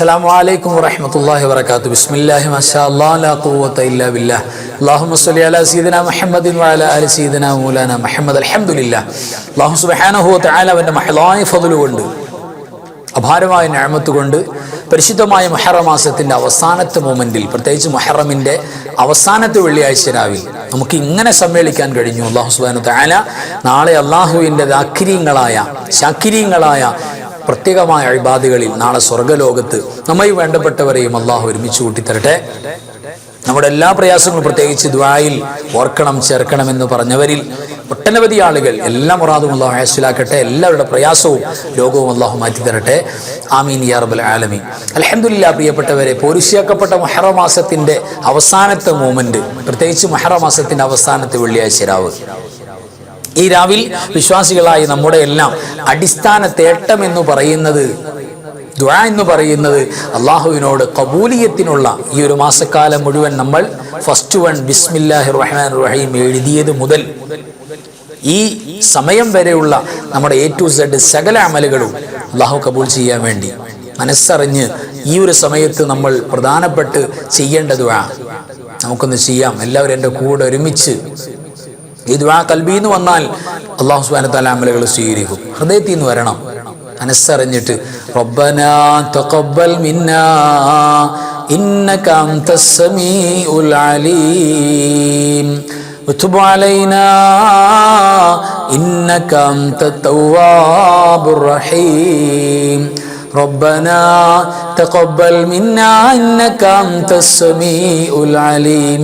السلام عليكم ورحمة الله وبركاته بسم الله ما شاء الله لا قوة إلا بالله اللهم صل على سيدنا محمد وعلى آل سيدنا مولانا محمد الحمد لله اللهم سبحانه وتعالى മഹളായ ഫതുലുകൊണ്ട് അപാരമായ ഞാമത്ത് കൊണ്ട് പരിശുദ്ധമായ മഹറമാസത്തിന്റെ അവസാനത്തെ മൂമെന്റിൽ പ്രത്യേകിച്ച് മൊഹറമിന്റെ അവസാനത്തെ വെള്ളിയാഴ്ച രാവിലെ നമുക്ക് ഇങ്ങനെ സമ്മേളിക്കാൻ കഴിഞ്ഞു. അള്ളാഹു സുബാനു താല നാളെ അള്ളാഹുവിന്റെ ദാക്കിര്യങ്ങളായ ശാക്കിര്യങ്ങളായ പ്രത്യേകമായ അഴിബാധകളിൽ നാളെ സ്വർഗലോകത്ത് നമ്മയും വേണ്ടപ്പെട്ടവരെയും അള്ളാഹു ഒരുമിച്ച് കൂട്ടിത്തരട്ടെ. നമ്മുടെ എല്ലാ പ്രയാസങ്ങളും പ്രത്യേകിച്ച് ദ്വായിൽ ഓർക്കണം ചേർക്കണം എന്ന് പറഞ്ഞവരിൽ ഒട്ടനവധി ആളുകൾ എല്ലാ മുറാദും അള്ളാഹു ഹാസിലാക്കട്ടെ. എല്ലാവരുടെ പ്രയാസവും രോഗവും അള്ളാഹു മാറ്റി തരട്ടെ ആമീൻ യാ ആലമി അലഹമില്ല പ്രിയപ്പെട്ടവരെ പോരിശിയാക്കപ്പെട്ട മഹറ മാസത്തിന്റെ അവസാനത്തെ മൂമെന്റ് പ്രത്യേകിച്ച് മഹറ മാസത്തിന്റെ അവസാനത്തെ വെള്ളിയാഴ്ച രാവ്. ഈ രാവിൽ വിശ്വാസികളായി നമ്മുടെ എല്ലാം അടിസ്ഥാന തേട്ടം എന്ന് പറയുന്നത് ദ്വാ എന്ന് പറയുന്നത് അള്ളാഹുവിനോട് കബൂലിയത്തിനുള്ള ഈ ഒരു മാസക്കാലം മുഴുവൻ നമ്മൾ ഫസ്റ്റ് വൺ ബിസ്മില്ലാഹി റഹ്മാൻ റഹീം എഴുതിയത് മുതൽ ഈ സമയം വരെയുള്ള നമ്മുടെ എ ടു സെഡ് സകല അമലുകളും അള്ളാഹു കബൂൽ ചെയ്യാൻ വേണ്ടി മനസ്സറിഞ്ഞ് ഈ ഒരു സമയത്ത് നമ്മൾ പ്രധാനപ്പെട്ട് ചെയ്യേണ്ട ദ്വാ നമുക്കൊന്ന് ചെയ്യാം. എല്ലാവരും എന്റെ കൂടെ ഒരുമിച്ച് ഈ ദ്വാ കൽബിൽ നിന്ന് വന്നാൽ അള്ളാഹു സുബാന തല അമലുകൾ സ്വീകരിക്കും ഹൃദയത്തിൽ നിന്ന് വരണം മനസ്സറിഞ്ഞിട്ട് റബ്ബന തഖബ്ബൽ മിന്നാ ഇന്നക അൻതസ് സമീഉൽ അലീം وتب علينا إنك أنت التواب الرحيم ربنا تقبل منا إنك أنت السميع العليم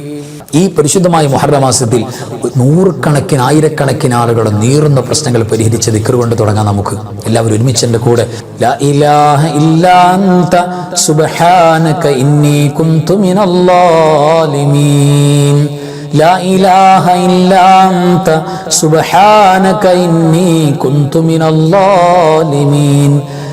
ഈ പരിശുദ്ധമായ മുഹറ മാസത്തിൽ നൂറുകണക്കിന് ആയിരക്കണക്കിന് ആളുകളുടെ നീറുന്ന പ്രശ്നങ്ങൾ പരിഹരിച്ച ദിക്കർ കൊണ്ട് തുടങ്ങാം നമുക്ക് എല്ലാവരും ഒരുമിച്ച് എൻ്റെ കൂടെ ലാ ഇലാഹ ഇല്ലാ അൻത സുബ്ഹാനക ഇന്നി കുന്തു മിനൽ ളാലിമീൻ لا إله إلا أنت سبحانك إني كنت من الظالمين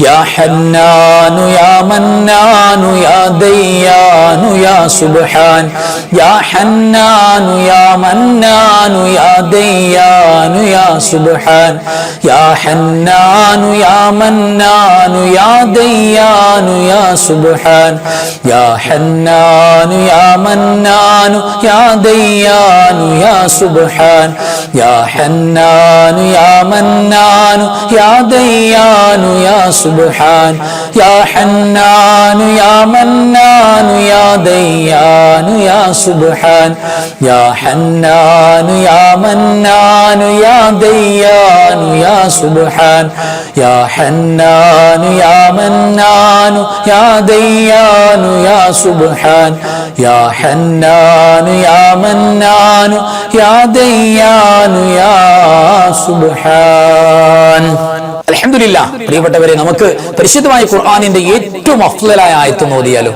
يا حنان يا منان يا ديان يا سبحان. يا حنان يا منان يا ديان يا سبحان. يا حنان يا منان يا ديان يا سبحان. يا حنان يا منان يا ديان يا سبحان. يا حنان يا منان يا ديان يا سبحان. يا حنان يا منان يا ديان. സുബ്ഹാൻ. യാ ഹന്നാനു യാ മന്നാനു യാ ദയ്യാനു യാ സുബ്ഹാൻ. യാ ഹന്നാനു യാ മന്നാനു യാ ദയ്യാനു യാ സുബ്ഹാൻ. യാ ഹന്നാനു യാ മന്നാനു യാ ദയ്യാനു യാ സുബ്ഹാൻ. അലഹമില്ല പ്രിയപ്പെട്ടവരെ നമുക്ക് പരിശുദ്ധമായ ഖുർആാനിന്റെ ഏറ്റവും അഫ്ലലായ ആയത്ത് നോദിയാലോ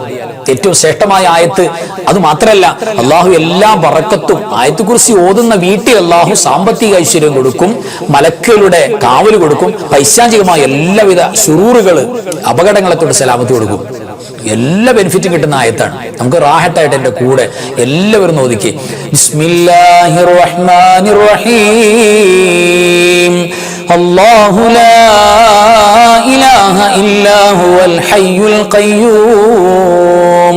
ഏറ്റവും ശ്രേഷ്ഠമായ ആയത്ത് അത് മാത്രമല്ല അള്ളാഹു എല്ലാ പറക്കത്തും ആയത്ത് കുറിച്ച് ഓതുന്ന വീട്ടിൽ അള്ളാഹു സാമ്പത്തിക ഐശ്വര്യം കൊടുക്കും മലക്കുകളുടെ കാവൽ കൊടുക്കും പൈശാചികമായ എല്ലാവിധ ശുറൂറുകൾ അപകടങ്ങളെ തൊട്ട് സലാമത്ത് കൊടുക്കും. എല്ലാ ബെനിഫിറ്റും കിട്ടുന്ന ആയത്താണ്. നമുക്ക് റാഹത്തായിട്ട് എന്റെ കൂടെ എല്ലാവരും നോദിക്കേ ബിസ്മില്ലാഹിർ റഹ്മാനിർ റഹീം അല്ലാഹു ലാ ഇലാഹ ഹുവൽ ഹയ്യുൽ ഖയ്യൂം.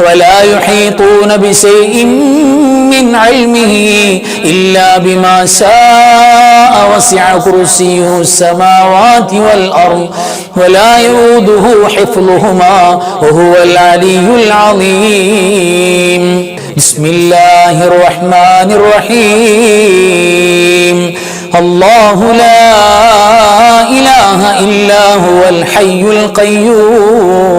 ولا يحيطون بشيء من علمه إلا بما شاء وسع كرسيه السماوات والأرض ولا يؤوده حفظهما وهو العلي العظيم. بسم الله الرحمن الرحيم. الله لا إله إلا هو الحي القيوم.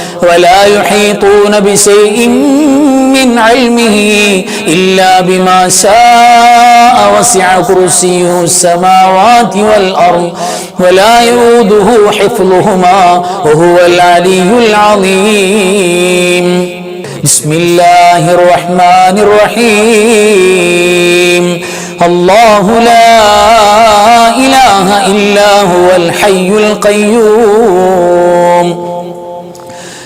ولا يحيطون بشيء من علمه إلا بما شاء وسع كرسيه السماوات والأرض ولا يؤوده حفظهما وهو العلي العظيم. بسم الله الرحمن الرحيم. الله لا إله إلا هو الحي القيوم.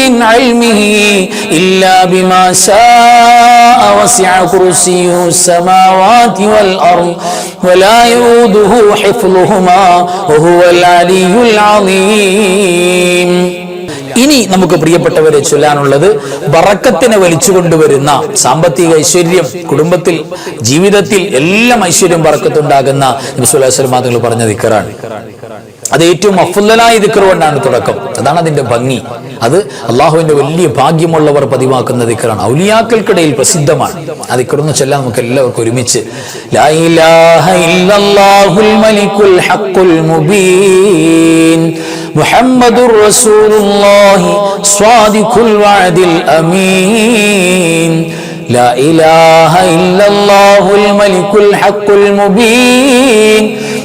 من علمه إلا بما شاء وسع كرسيه السماوات والأرض ولا يؤوده حفظهما وهو العلي العظيم ഇനി നമുക്ക് പ്രിയപ്പെട്ടവരെ ചൊല്ലാനുള്ളത് ബറക്കത്തിനെ വലിച്ചു കൊണ്ടുവരുന്ന സാമ്പത്തിക ഐശ്വര്യം കുടുംബത്തിൽ ജീവിതത്തിൽ എല്ലാം ഐശ്വര്യം ബറക്കത്തുണ്ടാകുന്ന നബിസ്വല്ലാസ്ലമാങ്ങൾ പറഞ്ഞ ദിക്കറാണ് അത് ഏറ്റവും അഫുല്ലലായ ദിക്കർ കൊണ്ടാണ് തുടക്കം അതാണ് അതിന്റെ ഭംഗി അത് അള്ളാഹുവിന്റെ വലിയ ഭാഗ്യമുള്ളവർ പതിവാക്കുന്ന ദിക്കറാണ് ഔലിയാക്കൾക്കിടയിൽ പ്രസിദ്ധമാണ് ആ ദിക്കറൊന്ന് ചൊല്ലാൻ നമുക്ക് എല്ലാവർക്കും ഒരുമിച്ച് ലാ ഇലാഹ ഇല്ലല്ലാഹുൽ മലിക്കുൽ ഹഖുൽ മുബീൻ محمد رسول الله صادق الوعد الأمين لا إله إلا الله الملك الحق المبين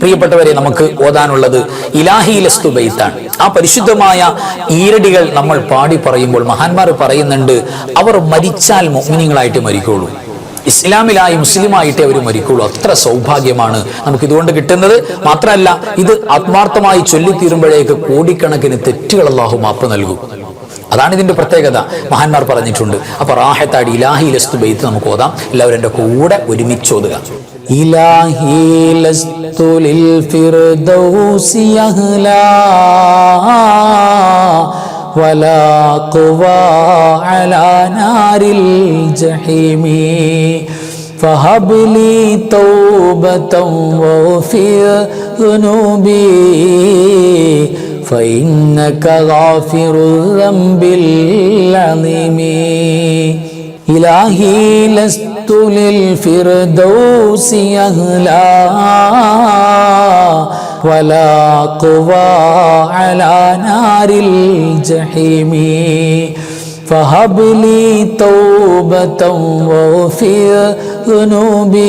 പ്രിയപ്പെട്ടവരെ നമുക്ക് ഓതാനുള്ളത് ഇലാഹിലസ്തു ബൈത്താണ്. ആ പരിശുദ്ധമായ ഈരടികൾ നമ്മൾ പാടി പറയുമ്പോൾ മഹാന്മാർ പറയുന്നുണ്ട് അവർ മരിച്ചാൽ മോഹിനികളായിട്ട് മരിക്കുള്ളൂ ഇസ്ലാമിലായി മുസ്ലിമായിട്ട് അവർ മരിക്കുള്ളൂ അത്ര സൗഭാഗ്യമാണ് നമുക്ക് ഇതുകൊണ്ട് കിട്ടുന്നത്. മാത്രമല്ല ഇത് ആത്മാർത്ഥമായി ചൊല്ലിത്തീരുമ്പോഴേക്ക് കോടിക്കണക്കിന് തെറ്റുകൾ മാപ്പ് നൽകും. അതാണ് ഇതിന്റെ പ്രത്യേകത മഹാന്മാർ പറഞ്ഞിട്ടുണ്ട് അപ്പൊ റാഹത്താടി ഇലാഹി ലസ്തു ബെയ്ത്ത് നമുക്ക് ഓതാം എല്ലാവരും എൻ്റെ കൂടെ ഒരുമിച്ച് ഓതുക ഇലാഹി ലസ്തു ലിൽ ഫിർദൗസി അഹ്ലാ ولا قوى على نار الجحيم فهب لي توبة واغفر ذنوبي فإنك غافر الذنب العظيم إلهي لست للفردوس أهلا ولا قوى على نار الجحيم. فهب لي توبة واغفر ذنوبي.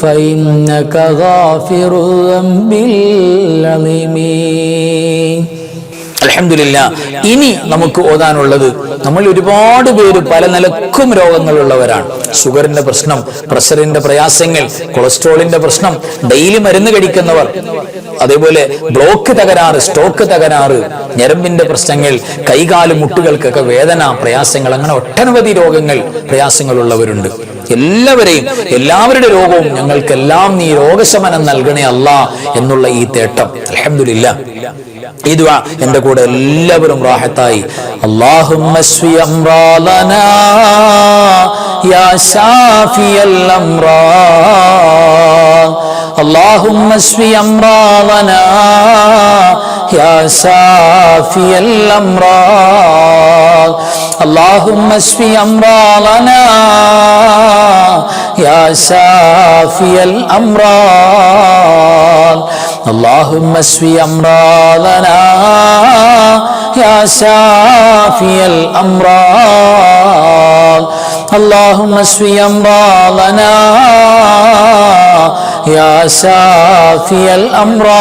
فإنك غافر الذنب العظيم അലഹമില്ല ഇനി നമുക്ക് ഓതാനുള്ളത് നമ്മൾ ഒരുപാട് പേര് പല നിലക്കും രോഗങ്ങളുള്ളവരാണ് ഷുഗറിന്റെ പ്രശ്നം പ്രഷറിന്റെ പ്രയാസങ്ങൾ കൊളസ്ട്രോളിന്റെ പ്രശ്നം ഡെയിലി മരുന്ന് കഴിക്കുന്നവർ അതേപോലെ ബ്ലോക്ക് തകരാറ് സ്റ്റോക്ക് തകരാറ് ഞരമ്പിന്റെ പ്രശ്നങ്ങൾ കൈകാല് മുട്ടുകൾക്കൊക്കെ വേദന പ്രയാസങ്ങൾ അങ്ങനെ ഒട്ടനവധി രോഗങ്ങൾ പ്രയാസങ്ങളുള്ളവരുണ്ട് ഞങ്ങൾക്ക് എല്ലാവരെയും എല്ലാവരുടെ രോഗവും ഞങ്ങൾക്കെല്ലാം നീ രോഗശമനം നൽകണേ അല്ല എന്നുള്ള ഈ തേട്ടം. അലഹമില്ല ഈ ദുആ കൂടെ എല്ലാവരും റാഹത്തായി. അല്ലാഹുമ്മസ്വി യാ ഷാഫിയൽ അംറാ. യാ ഷാഫിയൽ അംറാ. اللهم اشف امراضنا يا شافي الامراض اللهم اشف امراضنا يا شافي الامراض اللهم اشف امراضنا يا شافي الامراض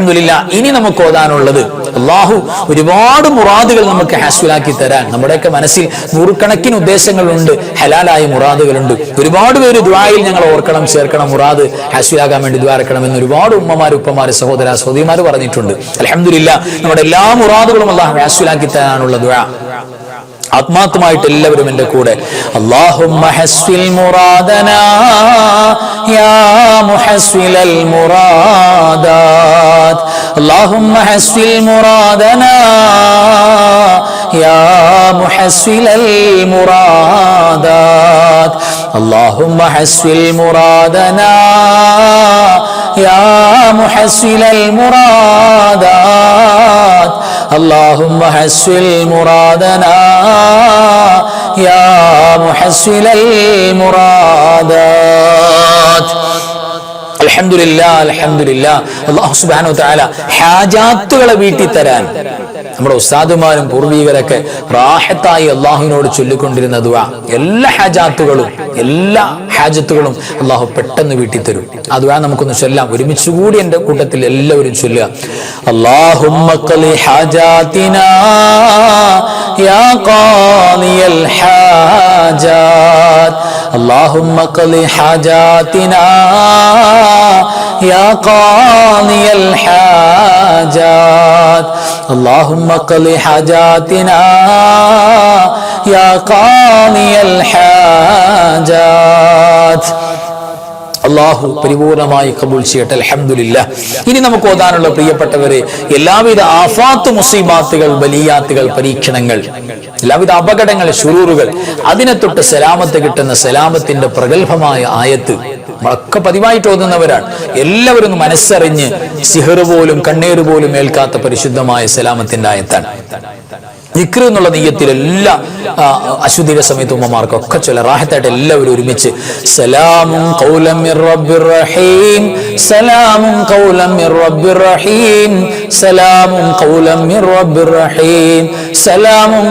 അലഹമില്ല ഇനി നമുക്ക് ഓതാനുള്ളത് അള്ളാഹു ഒരുപാട് മുറാദുകൾ നമുക്ക് ഹാസ്വലാക്കി തരാൻ. നമ്മുടെയൊക്കെ മനസ്സിൽ നൂറുകണക്കിന് ഉദ്ദേശങ്ങളുണ്ട് ഹലാലായ മുറാദുകളുണ്ട്. ഒരുപാട് പേര് ദ്വായിൽ ഞങ്ങൾ ഓർക്കണം ചേർക്കണം മുറാദ് ഹാസ്വലാകാൻ വേണ്ടി ദ്വാരക്കണം എന്ന് ഒരുപാട് ഉമ്മമാർ ഉപ്പമാർ സഹോദര സഹോദരിമാർ പറഞ്ഞിട്ടുണ്ട്. അലഹമില്ല നമ്മുടെ എല്ലാ മുറാദുകളും അള്ളാഹു ഹാസ്വലാക്കി തരാനുള്ള ദ്വാ ആത്മാർത്ഥമായിട്ട് എല്ലാവരും എന്റെ കൂടെ اللهم حسل مرادنا يا محسن المرادات اللهم حسل مرادنا. يا محسل المرادات. الحمد لله الحمد لله. الله سبحانه وتعالى حاجات تغلبيتي تران നമ്മുടെ ഉസ്താദുമാരും പൂർവീകരൊക്കെ റാഹത്തായി അള്ളാഹുവിനോട് ചൊല്ലിക്കൊണ്ടിരുന്ന ദുആ എല്ലാ ഹാജാത്തുകളും എല്ലാ ഹാജത്തുകളും അള്ളാഹു പെട്ടെന്ന് വീട്ടി തരും ആ ദുആ നമുക്കൊന്ന് ചൊല്ലാം ഒരുമിച്ച് കൂടി എൻ്റെ കൂട്ടത്തിൽ എല്ലാവരും ചൊല്ലുക അള്ളാഹുമ്മ ഖലി ഹാജാതിനാ യാ ഖാദിയൽ ഹാജാത്ത് اللهم قض حاجاتنا يا قاضي الحاجات اللهم قض حاجاتنا يا قاضي الحاجات അള്ളാഹു പരിപൂർണമായി കബൂൾ ചെയ്യട്ടെ അലഹമില്ല ഇനി നമുക്ക് ഓതാനുള്ള പ്രിയപ്പെട്ടവരെ എല്ലാവിധ ആഫാത്ത് മുസീബാത്തുകൾ ബലിയാത്തുകൾ പരീക്ഷണങ്ങൾ എല്ലാവിധ അപകടങ്ങൾ ശുരൂറുകൾ അതിനെ തൊട്ട് സലാമത്ത് കിട്ടുന്ന സലാമത്തിന്റെ പ്രഗത്ഭമായ ആയത്ത് നമ്മളൊക്കെ പതിവായിട്ട് ഓതുന്നവരാണ്. എല്ലാവരും മനസ്സറിഞ്ഞ് സിഹർ പോലും കണ്ണീർ പോലും ഏൽക്കാത്ത പരിശുദ്ധമായ സലാമത്തിന്റെ ആയത്താണ്. ദിക്ർ എന്നുള്ള നീയത്തിൽ എല്ലാ അശുദ്ധിയുടെ സമയത്ത് ഉമ്മമാർക്കൊക്കെ ചില റാഹത്തായിട്ട് എല്ലാവരും ഒരുമിച്ച് സലാമും റഹീം സലാമും റഹീം സലാമും റഹീം സലാമും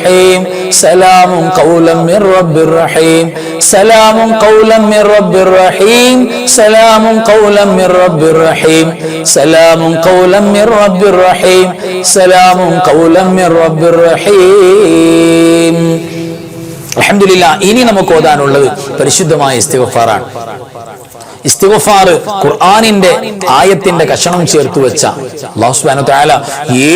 റഹീം سلام قولا من رب الرحيم سلام قولا من رب الرحيم سلام قولا من رب الرحيم سلام قولا من رب الرحيم سلام അലഹമില്ല ഇനി നമുക്ക് ഓതാനുള്ളത് പരിശുദ്ധമായ ഇസ്തിഗഫാറാണ്. ഇസ്തിഗ്ഫാർ ഖുർആനിന്റെ ആയത്തിന്റെ കഷണം ചേർത്ത് വെച്ച തആല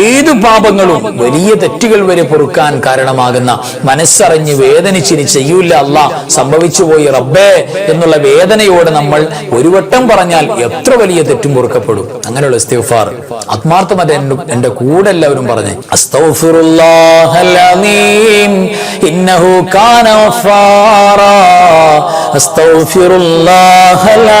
ഏത് പാപങ്ങളും വലിയ തെറ്റുകൾ വരെ പൊറുക്കാൻ കാരണമാകുന്ന മനസ്സറിഞ്ഞ് വേദനിച്ചിനി ചെയ്യൂല അല്ല സംഭവിച്ചു പോയി റബ്ബേ എന്നുള്ള വേദനയോടെ നമ്മൾ ഒരു വട്ടം പറഞ്ഞാൽ എത്ര വലിയ തെറ്റും പൊറുക്കപ്പെടും. അങ്ങനെയുള്ള ഇസ്തിഗ്ഫാർ. ആത്മാർത്ഥമത എന്റെ കൂടെ എല്ലാവരും പറഞ്ഞേ. ഇന്നഹു കാന ഗഫാറാ.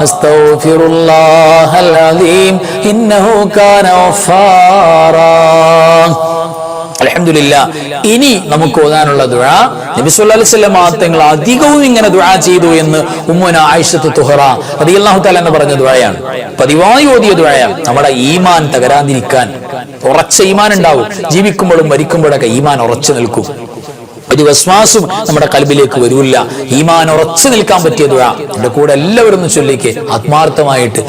أستغفر الله العظيم إنه كان غفارا അലഹമില്ല ഇനി നമുക്ക് ഓതാനുള്ള ദുഴ നബി സല്ലല്ലാഹു അലൈഹി വസല്ലം തങ്ങൾ അധികവും ഇങ്ങനെ ദുഴ ചെയ്തു എന്ന് ഉമ്മുന ആയിഷത്ത് തുഹറ റളിയല്ലാഹു തആല എന്ന് പറഞ്ഞ ദുഴയാണ് പതിവായി ഓതിയ ദുഴയാണ് നമ്മുടെ ഈമാൻ തകരാതിരിക്കാൻ ഉറച്ച ഈമാൻ ഉണ്ടാവും ജീവിക്കുമ്പോഴും മരിക്കുമ്പോഴൊക്കെ ഈമാൻ ഉറച്ചു നിൽക്കും ഒരു വസ്വാസും നമ്മുടെ കൽബിലേക്ക് വരൂല്ല ഈമാൻ ഉറച്ചു നിൽക്കാൻ പറ്റിയ ദുഴ എന്റെ കൂടെ എല്ലാവരും ഒന്ന് ചൊല്ലിക്ക് ആത്മാർത്ഥമായിട്ട്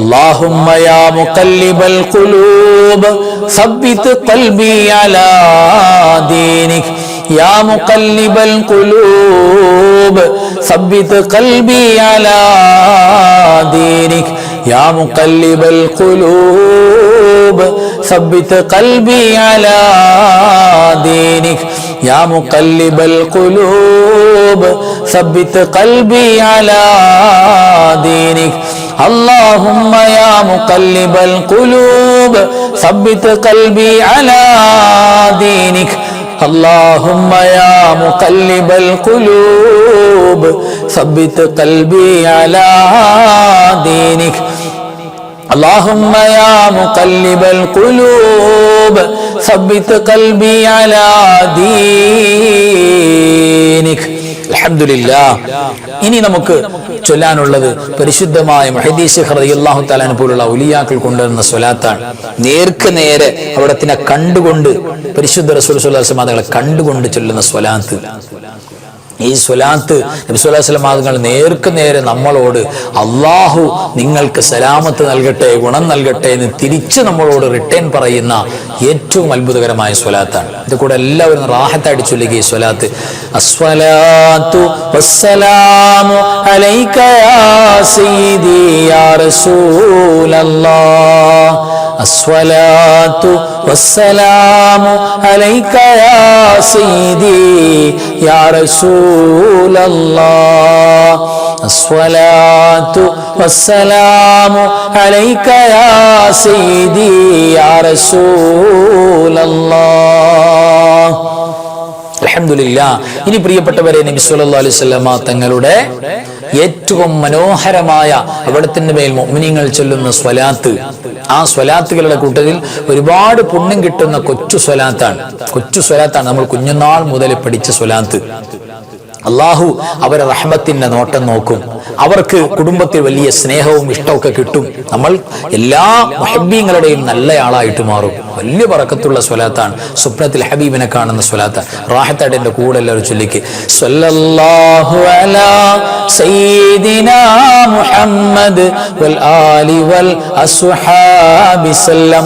اللهم يا مقلب القلوب ثبت قلبي على دينك يا مقلب القلوب ثبت قلبي على دينك يا مقلب القلوب ثبت قلبي على دينك يا مقلب القلوب ثبت قلبي على دينك اللهم يا مقلب القلوب ثبت قلبي على دينك اللهم يا مقلب القلوب ثبت قلبي على دينك اللهم يا مقلب القلوب ثبت قلبي على دينك الحمد لله ഇനി നമുക്ക് ചൊല്ലാനുള്ളത് പരിശുദ്ധമായ മഹദീസ് അള്ളാഹു താലാൻ പോലുള്ള ഉലിയാക്കൾ കൊണ്ടുവരുന്ന സ്വലാത്താണ് നേർക്ക് നേരെ അവിടത്തിനെ കണ്ടുകൊണ്ട് പരിശുദ്ധ റസൂൽ സ്വലാസ്മാതകളെ കണ്ടുകൊണ്ട് ചൊല്ലുന്ന സ്വലാത്ത് ഈ സ്വലാത്ത് നബിസ്വല്ലാസ്ലമാതങ്ങൾ നേർക്ക് നേരെ നമ്മളോട് അള്ളാഹു നിങ്ങൾക്ക് സലാമത്ത് നൽകട്ടെ ഗുണം നൽകട്ടെ എന്ന് തിരിച്ച് നമ്മളോട് റിട്ടേൺ പറയുന്ന ഏറ്റവും അത്ഭുതകരമായ സ്വലാത്താണ്. ഇത് കൂടെ എല്ലാവരും റാഹത്തായിട്ട് ചൊല്ലുക ഈ സ്വലാത്ത്. അസ്വലാത്തു വസ്സലാമു അലൈക യാ സയ്യിദി യാ റസൂലല്ലാഹ് അസ്വലാത്തു വസ്സലാമു അലൈക യാ സീദി യാ റസൂലല്ലാഹ്. അസ്വലാത്തു വസ്സലാമു അലൈക യാ സീദി യാ റസൂലല്ലാഹ്. അലഹമില്ല ഇനി പ്രിയപ്പെട്ടവരെ നബി സല്ലല്ലാഹു അലൈഹി വസല്ലമ തങ്ങളുടെ ഏറ്റവും മനോഹരമായ അവിടത്തിന്റെ മേൽ മോമിനിങ്ങൾ ചൊല്ലുന്ന സ്വലാത്ത് ആ സ്വലാത്തുകളുടെ കൂട്ടത്തിൽ ഒരുപാട് പുണ്യം കിട്ടുന്ന കൊച്ചു സ്വലാത്താണ്. കൊച്ചു സ്വലാത്താണ്. നമ്മൾ കുഞ്ഞുനാൾ മുതൽ പഠിച്ച സ്വലാത്ത്. അള്ളാഹു അവരെ റഹ്മത്തിന്റെ നോട്ടം നോക്കും. അവർക്ക് കുടുംബത്തിൽ വലിയ സ്നേഹവും ഇഷ്ടമൊക്കെ കിട്ടും. നമ്മൾ എല്ലാ മഹബീങ്ങളുടെയും നല്ലയാളായിട്ട് മാറും. വലിയ പറക്കത്തുള്ള സ്വലാത്താണ്. സ്വപ്നത്തിൽ ഹബീബിനെ കാണുന്ന സ്വലാത്ത റാഹത്തായിട്ട് എന്റെ കൂടെ എല്ലാവരും ചൊല്ലിക്ക്. സ്വല്ലല്ലാഹു അലാ സയ്യിദിനാ മുഹമ്മദ് വൽ ആലി വൽ അസ്ഹാബി സല്ലം.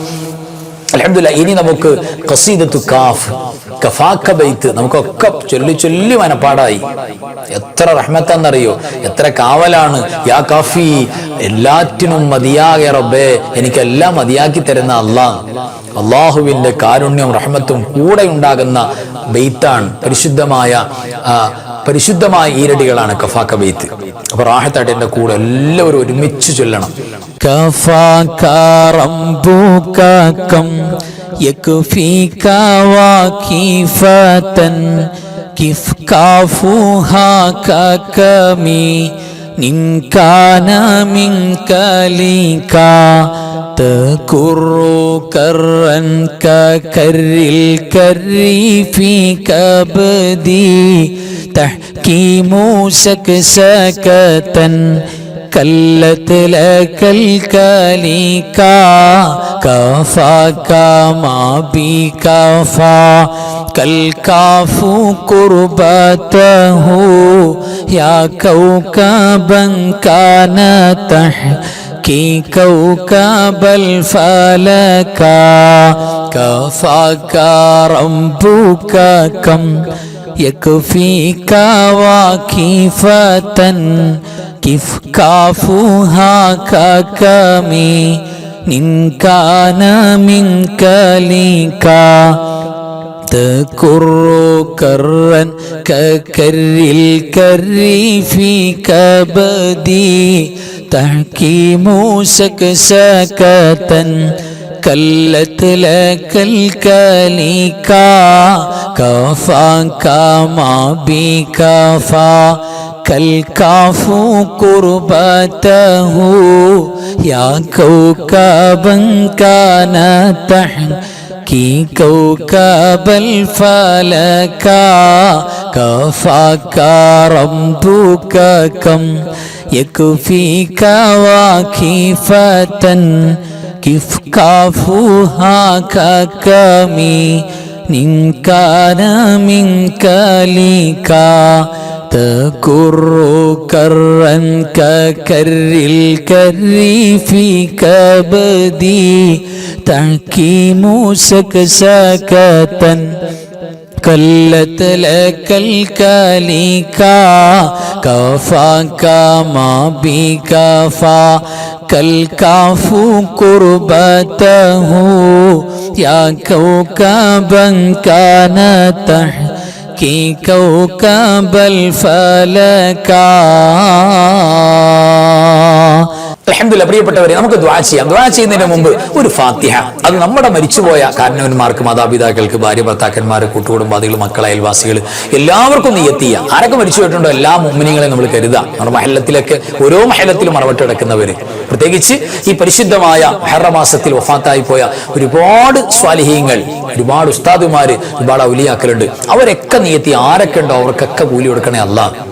അലഹമില്ല ഇനി നമുക്ക് കസീദത്തു കാഫ് കഫാക്ക ബൈത്ത് നമുക്കൊക്കെ ചൊല്ലി ചൊല്ലി മനപ്പാടായി. എത്ര റഹ്മത്താന്നറിയോ? എത്ര കാവലാണ്. യാ കാഫി എല്ലാറ്റിനും മതിയാകെ റബ്ബേ എനിക്കെല്ലാം മതിയാക്കി തരുന്ന അള്ളാഹ്. അള്ളാഹുവിന്റെ കാരുണ്യവും റഹ്മത്തും കൂടെ ഉണ്ടാകുന്ന ബെയ്ത്താണ് പരിശുദ്ധമായ പരിശുദ്ധമായ ഈരടികളാണ് കഫാക്ക ബെയ്ത്ത് അപ്പൊ റാഹത്തായിട്ട് എന്റെ കൂടെ എല്ലാവരും ഒരുമിച്ച് ചൊല്ലണം. കഫാക്കാറംബൂക്കാക്കം യക്ഫീക്കാവാക്കീഫതൻ കിഫ്കാഫൂഹാക്കമി നിൻകാന تكر كرا ككر الكر في كبدي تحكي موسك ساكتا كلت لك الكاليكا كفاك ما بي كفا كالكاف قربته يا كوكبا كان تحت كي كوكب الفلك كفاك ربك كم يكفيك واكفة كف كافوها كمي إن كان منك ليك تكر كرا ككر الكر في كبدي تحكيم سكسكة كلت لك الكليكا كفاك ما بكفا كالكاف قربته يا كوكبا كان تحكي كوكب الفلكا كفاك ربك كم يكفيك واكفة كيف كافوها ككمي إن كان منك ليكا تكر كرا ككر الكر في كبدي تحكيم سكسكة كلت لك الكليكا كفاك ما بكفا كالكاف قربته يا كوكبا كان تحكي كوكب الفلكا അലഹമില്ല പ്രിയപ്പെട്ടവരെ നമുക്ക് ദ്വാ ചെയ്യാം ദ്വാ ചെയ്യുന്നതിന് മുമ്പ് ഒരു ഫാത്തിഹ അത് നമ്മുടെ മരിച്ചുപോയ കാരണവന്മാർക്ക് മാതാപിതാക്കൾക്ക് ഭാര്യ ഭർത്താക്കന്മാർ കൂട്ടുകുടുംബാദികൾ മക്കൾ അയൽവാസികൾ എല്ലാവർക്കും നീയത്തിയ ആരൊക്കെ മരിച്ചു പോയിട്ടുണ്ടോ എല്ലാ മുമ്മിനികളെയും നമ്മൾ കരുതാം നമ്മുടെ മഹല്ലത്തിലൊക്കെ ഓരോ മഹല്ലത്തിലും മറവട്ട് കിടക്കുന്നവര് പ്രത്യേകിച്ച് ഈ പരിശുദ്ധമായ ഹെറമാസത്തിൽ വഫാത്തായി പോയ ഒരുപാട് സ്വാലിഹീങ്ങൾ ഒരുപാട് ഉസ്താദുമാര് ഒരുപാട് ഔലിയാക്കലുണ്ട്. അവരൊക്കെ നീയത്തി ആരൊക്കെ ഉണ്ടോ അവർക്കൊക്കെ കൂലി കൊടുക്കണേ അല്ല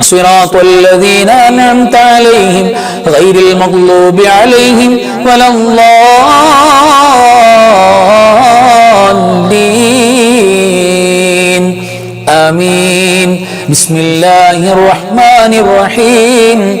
صراط الذين أنعمت عليهم غير المغلوب عليهم ولا الضالين. آمين. بسم الله الرحمن الرحيم.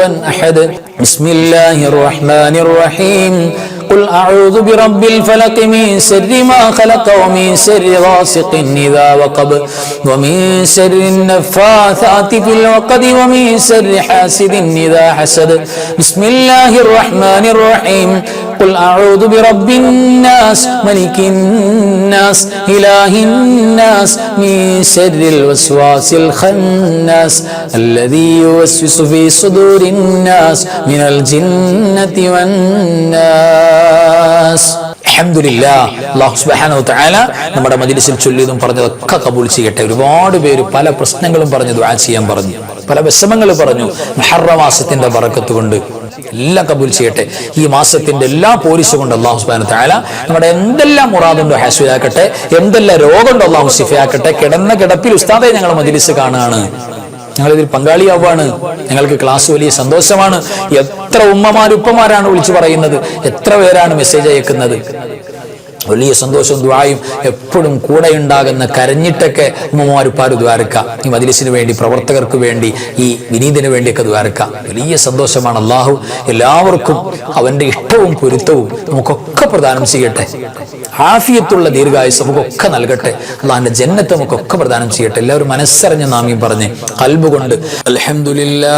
أحدا. بسم الله الرحمن الرحيم. قل أعوذ برب الفلق من شر ما خلق ومن شر غاسق إذا وقب ومن شر النفاثات في العقد ومن شر حاسد إذا حسد. بسم الله الرحمن الرحيم. قل أعوذ برب الناس ملك الناس إله الناس من شر الوسواس الخناس الذي يوسوس في صدور الناس من الجنة والناس അൽഹംദുലില്ലാ അല്ലാഹു സുബ്ഹാനഹു തആല നമ്മുടെ മജ്ലിസിൽ ചൊല്ലിയതും പറഞ്ഞതൊക്കെ കബൂൽ ചെയ്യട്ടെ ഒരുപാട് പേര് പല പ്രശ്നങ്ങളും പറഞ്ഞു ദുആ ചെയ്യാൻ പറഞ്ഞു പല വിഷമങ്ങൾ പറഞ്ഞു മുഹറം മാസത്തിന്റെ ബറക്കത്ത് കൊണ്ട് എല്ലാം കബൂൽ ചെയ്യട്ടെ ഈ മാസത്തിന്റെ എല്ലാ പോലീസ് കൊണ്ട് അള്ളാഹു സുബ്ഹാനഹു തആല നമ്മുടെ എന്തെല്ലാം മുറാദുണ്ടോ ഹാസുയാക്കട്ടെ എന്തെല്ലാം രോഗമുണ്ടോ അള്ളാഹു ശിഫയാക്കട്ടെ കിടന്ന കിടപ്പിൽ ഉസ്താദെ ഞങ്ങൾ മജ്ലിസ് കാണുകയാണ് ഞങ്ങൾ ഇതിൽ പങ്കാളിയാവുകയാണ്. ഞങ്ങൾക്ക് ക്ലാസ് വലിയ സന്തോഷമാണ്. എത്ര ഉമ്മമാരും ഉപ്പമാരാണ് വിളിച്ചു പറയുന്നത്. എത്ര പേരാണ് മെസ്സേജ് അയക്കുന്നത്. വലിയ സന്തോഷവും ദ്വായും എപ്പോഴും കൂടെ ഉണ്ടാകുന്ന കരഞ്ഞിട്ടൊക്കെ ഉമ്മമാരുപ്പാട് ദ്വാരക്ക ഈ മദിലിസിന് വേണ്ടി പ്രവർത്തകർക്ക് വേണ്ടി ഈ വിനീതിന് വേണ്ടിയൊക്കെ ദ്വാരക്ക വലിയ സന്തോഷമാണ് അള്ളാഹു എല്ലാവർക്കും അവന്റെ ഇഷ്ടവും പൊരുത്തവും നമുക്കൊക്കെ പ്രദാനം ചെയ്യട്ടെ. ആഫിയത്തുള്ള ദീർഘായുസ് നമുക്കൊക്കെ നൽകട്ടെ. അള്ളാഹിന്റെ ജന്നത്തെ നമുക്കൊക്കെ പ്രദാനം ചെയ്യട്ടെ. എല്ലാവരും മനസ്സറിഞ്ഞ നാം പറഞ്ഞ് കൽബ് കൊണ്ട് അലഹമുല്ലാ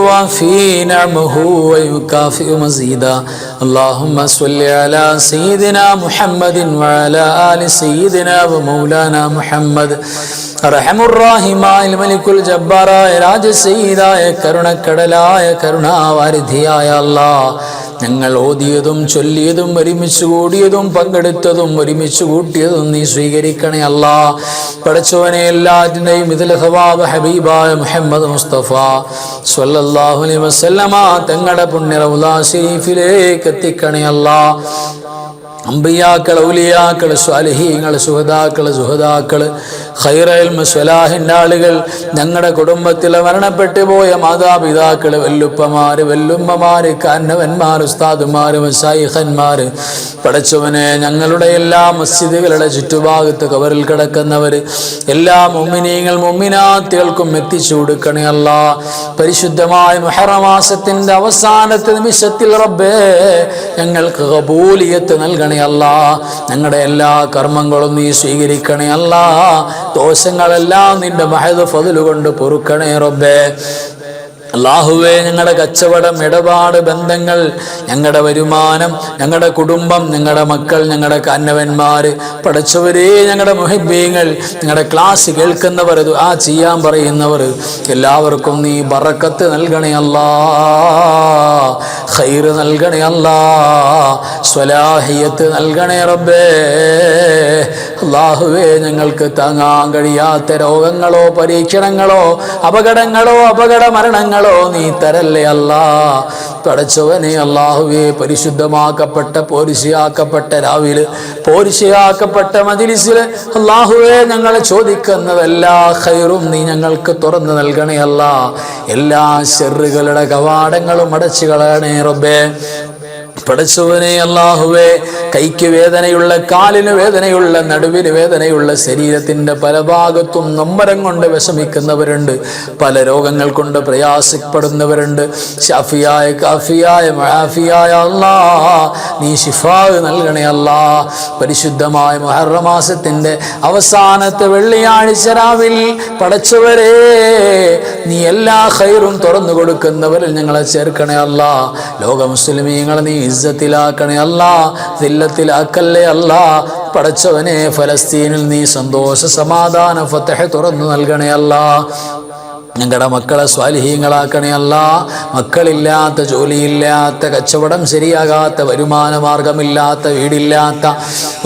يوافي نعمه ويكافئ مزيدا اللهم صل على سيدنا محمد وعلى آل سيدنا ومولانا محمد റഹമുറാഹിമായ മലിക്കുൽ ജബ്ബാറായ രാജസീതായ കരുണക്കടലായ കരുണാവാരിധിയായ അല്ലാ ഞങ്ങൾ ഓതിയതും ചൊല്ലിയതും ഒരുമിച്ച് കൂടിയതും പങ്കെടുത്തതും ഒരുമിച്ച് കൂട്ടിയതും നീ സ്വീകരിക്കണേ അല്ല. പഠിച്ചവനെ എല്ലാറ്റിന്റെയും ഇതിൽ ഹവാബ് ഹബീബായ മുഹമ്മദ് മുസ്തഫ സ്വല്ലല്ലാഹു അലൈഹി വസല്ലമ തങ്ങളുടെ പുണ്യ റൗലാ ഷരീഫിലേക്ക് എത്തിക്കണേ അല്ലാ. അമ്പിയാക്കൾ ഔലിയാക്കൾ സ്വാലിഹീങ്ങൾ സുഹദാക്കൾ സുഹദാക്കൾ ഖൈറൽമ സ്വലാഹിന്റെ ആളുകൾ ഞങ്ങളുടെ കുടുംബത്തിൽ മരണപ്പെട്ടു പോയ മാതാപിതാക്കൾ വെല്ലുപ്പമാർ വെല്ലുമ്മമാർ കാന്നവന്മാർ ഉസ്താദുമാർ മസായിഹന്മാർ പടച്ചവനെ ഞങ്ങളുടെ എല്ലാ മസ്ജിദുകളുടെ ചുറ്റുഭാഗത്ത് കവറിൽ കിടക്കുന്നവർ എല്ലാ മുമ്മിനീങ്ങൾ മുമ്മിനാത്തികൾക്കും എത്തിച്ചു കൊടുക്കണേ അല്ല. പരിശുദ്ധമായ മെഹറമാസത്തിന്റെ അവസാനത്തെ നിമിഷത്തിൽ റബ്ബേ ഞങ്ങൾക്ക് കബൂലിയത്ത് നൽകണേ. അല്ല. ഞങ്ങളുടെ എല്ലാ കർമ്മങ്ങളും നീ സ്വീകരിക്കണേ അല്ല. ദോഷങ്ങളെല്ലാം നിന്റെ മഹദ് ഫതിലുകൊണ്ട് പൊറുക്കണേ റബ്ബേ. അള്ളാഹുവേ ഞങ്ങളുടെ കച്ചവടം ഇടപാട് ബന്ധങ്ങൾ ഞങ്ങളുടെ വരുമാനം ഞങ്ങളുടെ കുടുംബം ഞങ്ങളുടെ മക്കൾ ഞങ്ങളുടെ കന്നവന്മാർ പഠിച്ചവരേ ഞങ്ങളുടെ മുഹിബീങ്ങൾ ഞങ്ങളുടെ ക്ലാസ് കേൾക്കുന്നവർ ആ ചെയ്യാൻ പറയുന്നവർ എല്ലാവർക്കും നീ ബറക്കത്ത് നൽകണേ അല്ലാ. ഖൈറ് നൽകണേ അല്ലാ. സ്വലാഹിയത്ത് നൽകണേ റബ്ബേ. അള്ളാഹുവേ ഞങ്ങൾക്ക് താങ്ങാൻ കഴിയാത്ത രോഗങ്ങളോ പരീക്ഷണങ്ങളോ അപകടങ്ങളോ അപകട മരണങ്ങളോ നീ തരല്ലേ അല്ലാ. പടച്ചവനെ അള്ളാഹുവേ പരിശുദ്ധമാക്കപ്പെട്ട പോരിശയാക്കപ്പെട്ട രാവിൽ പോരിശയാക്കപ്പെട്ട മജിലിസിൽ അള്ളാഹുവേ ഞങ്ങൾ ചോദിക്കുന്നതെല്ലാ ഖൈറും നീ ഞങ്ങൾക്ക് തുറന്നു നൽകണേ അല്ല. എല്ലാ ഷെറുകളുടെ കവാടങ്ങളും അടച്ചു കളയണേ റബ്ബേ. പടച്ചവനെ അള്ളാഹുവേ കൈക്ക് വേദനയുള്ള കാലിന് വേദനയുള്ള നടുവിന് വേദനയുള്ള ശരീരത്തിന്റെ പല ഭാഗത്തും നൊമ്പരം കൊണ്ട് വിഷമിക്കുന്നവരുണ്ട്. പല രോഗങ്ങൾ കൊണ്ട് പ്രയാസപ്പെടുന്നവരുണ്ട്. ഷാഫിയായ കാഫിയായ മഹാഫിയായ അല്ലാ നീ ഷിഫാ നൽകണേ അല്ലാ. പരിശുദ്ധമായ മഹർമാസത്തിന്റെ അവസാനത്തെ വെള്ളിയാഴ്ച രാവിൽ പടച്ചവരെ നീ എല്ലാ ഹൈറും തുറന്നു കൊടുക്കുന്നവരിൽ ഞങ്ങളെ ചേർക്കണേ അല്ലാ. ലോക മുസ്ലിമീങ്ങളെ നീ ഇസ്സത്തിലാക്കണേ അല്ല ദില്ലത്തിലാക്കല്ലേ അല്ല. പടച്ചവനെ ഫലസ്തീനിൽ നീ സന്തോഷ സമാധാന ഫത്തഹ തുറന്നു നൽകണേ അല്ല. ഞങ്ങളുടെ മക്കളെ സ്വാലിഹീങ്ങളാക്കണേ അല്ല. മക്കളില്ലാത്ത ജോലിയില്ലാത്ത കച്ചവടം ശരിയാകാത്ത വരുമാന മാർഗമില്ലാത്ത വീടില്ലാത്ത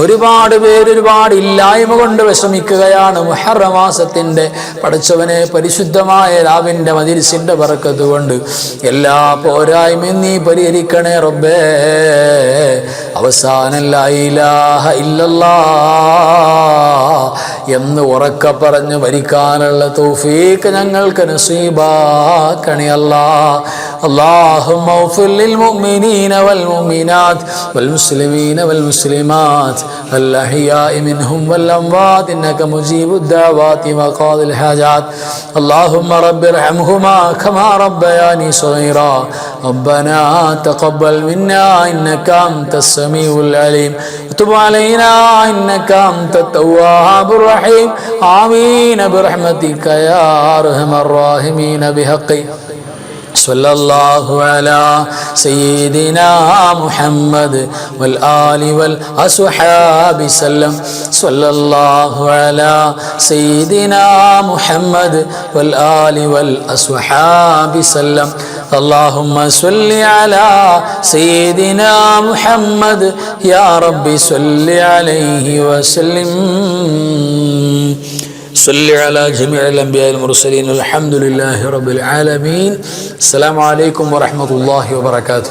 ഒരുപാട് പേര് ഒരുപാട് ഇല്ലായ്മ കൊണ്ട് വിഷമിക്കുകയാണ്. മുഹറമാസത്തിന്റെ പഠിച്ചവനെ പരിശുദ്ധമായ രാവിന്റെ മതിരിസിന്റെ പറക്കത് കൊണ്ട് എല്ലാ പോരായ്മയും നീ പരിഹരിക്കണേ റബ്ബേ. അവസാനം ലൈലാഹ ഇല്ലല്ലാ. എന്ന് ഉറക്ക പറഞ്ഞ് മരിക്കാനുള്ള തൗഫീക്ക് ഞങ്ങൾക്ക് നസീബാക്കണി അല്ലാ اللهم اغفر للمؤمنين والمؤمنات والمسلمين والمسلمات الأحياء منهم والأموات إنك مجيب الدعوات وقاضي الحاجات اللهم رب ارحمهما كما ربياني صغيرا ربنا تقبل منا إنك أنت السميع العليم وتب علينا إنك أنت التواب الرحيم آمين برحمتك يا أرحم الراحمين بحقي صلى الله على سيدنا محمد والآل والأصحاب سلم صلى الله على سيدنا محمد والآل والأصحاب سلم اللهم صل على سيدنا محمد يا رب صل عليه وسلم صل على جميع الأنبياء المرسلين الحمد لله رب العالمين السلام عليكم ورحمة الله وبركاته